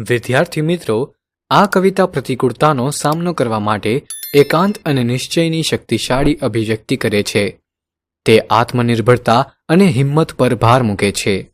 વિદ્યાર્થી મિત્રો, આ કવિતા પ્રતિકૂળતાનો સામનો કરવા માટે એકાંત અને નિશ્ચયની શક્તિશાળી અભિવ્યક્તિ કરે છે. તે આત્મનિર્ભરતા અને હિંમત પર ભાર મૂકે છે.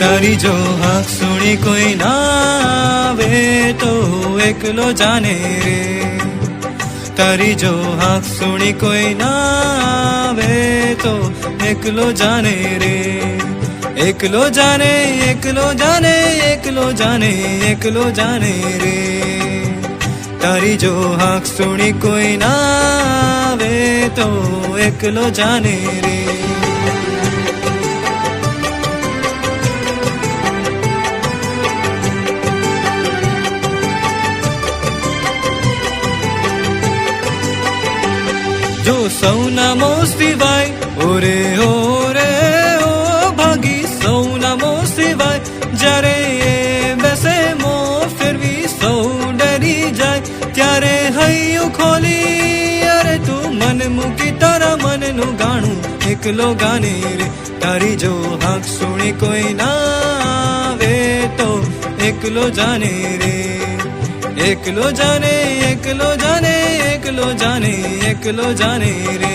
તારી જો હાક સુણી કોઈ ના આવે તો એકલો જાને રે તારી જો હાક સુણી કોઈ ના આવે તો એકલો જાને રે એકલો જાને એકલો જાને એકલો જાને એકલો જાને રે તારી જો હાક સુણી કોઈ ના આવે તો એકલો જાને રે જો સૌના સિવાય ઓરે ઓરે ઓ ભાગી સૌના સિવાય જ્યારે એ બેસે મો ફેરવી સૌ ડરી જાય ત્યારે હૈયું ખોલી અરે તું મન મૂકી તારા મનનું ગાણું એકલો ગાને રે તારી જો હાક સુણી કોઈ ના આવે તો એકલો જાને રે એકલો જાને એકલો જાને એકલો જાને એકલો જાને રે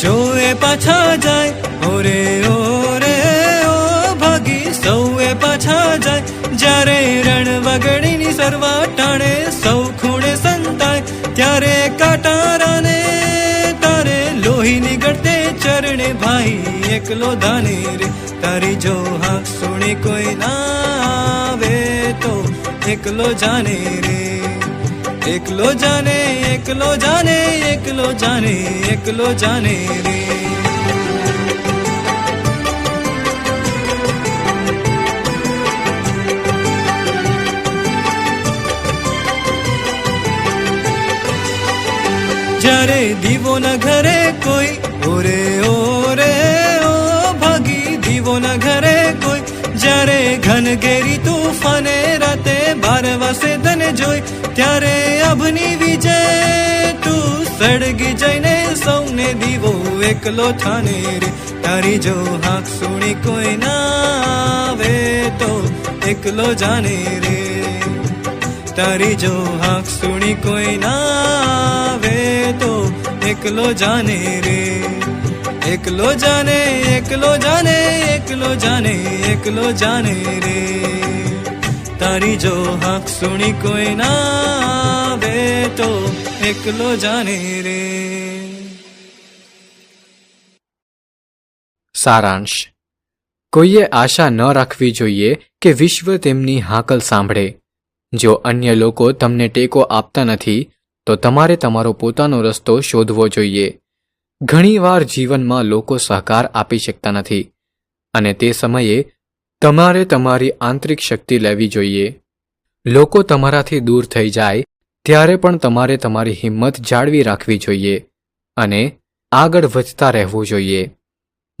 જો એ પાછા જાય ઓરે ઓરે ઓ ભાગી સૌએ પાછા જાય જ્યારે રણ વગડીની સરવા ટાણે સૌ ખૂણે સંતાય ત્યારે લોહી નીકળતે ચરણે ભાઈ એકલો ધાને રે તારી જો હા સુણી કોઈ ના આવે તો એકલો જાને રે એકલો જાને એકલો જાને એકલો જાને એકલો જાને રે જ્યારે દીવો ના ઘરે કોઈ, ઓરે ઓરે, ઓ, ભાગી દીવો ના ઘરે કોઈ, જ્યારે ઘન ઘેરી તુફાને રાતે બાર વાસે તને જોઈ, ત્યારે અભની વિજય તું સળગી જઈને સૌને દીવો એકલો થાને રે. તારી જો હાક સુણી કોઈ ના આવે તો એકલો જાને રે. તારી જો હાક સુણી કોઈ ના એકલો જાને રે. એકલો જાને એકલો જાને એકલો જાને એકલો જાને રે. તારી જો હાક સુણી કોઈ ના તો એકલો જાને રે. સારાંશ. કોઈએ આશા ન રાખવી જોઈએ કે વિશ્વ તેમની હાકલ સાંભળે. જો અન્ય લોકો તમને ટેકો આપતા નથી તો તમારે તમારો પોતાનો રસ્તો શોધવો જોઈએ. ઘણીવાર જીવનમાં લોકો સહકાર આપી શકતા નથી અને તે સમયે તમારે તમારી આંતરિક શક્તિ લેવી જોઈએ. લોકો તમારાથી દૂર થઈ જાય ત્યારે પણ તમારે તમારી હિંમત જાળવી રાખવી જોઈએ અને આગળ વધતા રહેવું જોઈએ.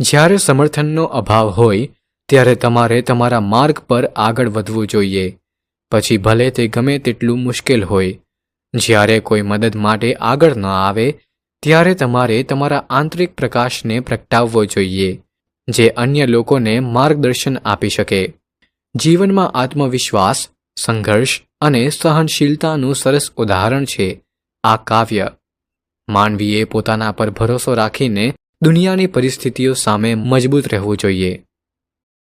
જ્યારે સમર્થનનો અભાવ હોય ત્યારે તમારે તમારા માર્ગ પર આગળ વધવું જોઈએ. પછી ભલે તે ગમે તેટલું મુશ્કેલ હોય જ્યારે કોઈ મદદ માટે આગળ ન આવે, ત્યારે તમારે તમારા આંતરિક પ્રકાશને પ્રગટાવવો જોઈએ, જે અન્ય લોકોને માર્ગદર્શન આપી શકે. જીવનમાં આત્મવિશ્વાસ, સંઘર્ષ અને સહનશીલતાનું સરસ ઉદાહરણ છે આ કાવ્ય. માનવીએ પોતાના પર ભરોસો રાખીને દુનિયાની પરિસ્થિતિઓ સામે મજબૂત રહેવું જોઈએ.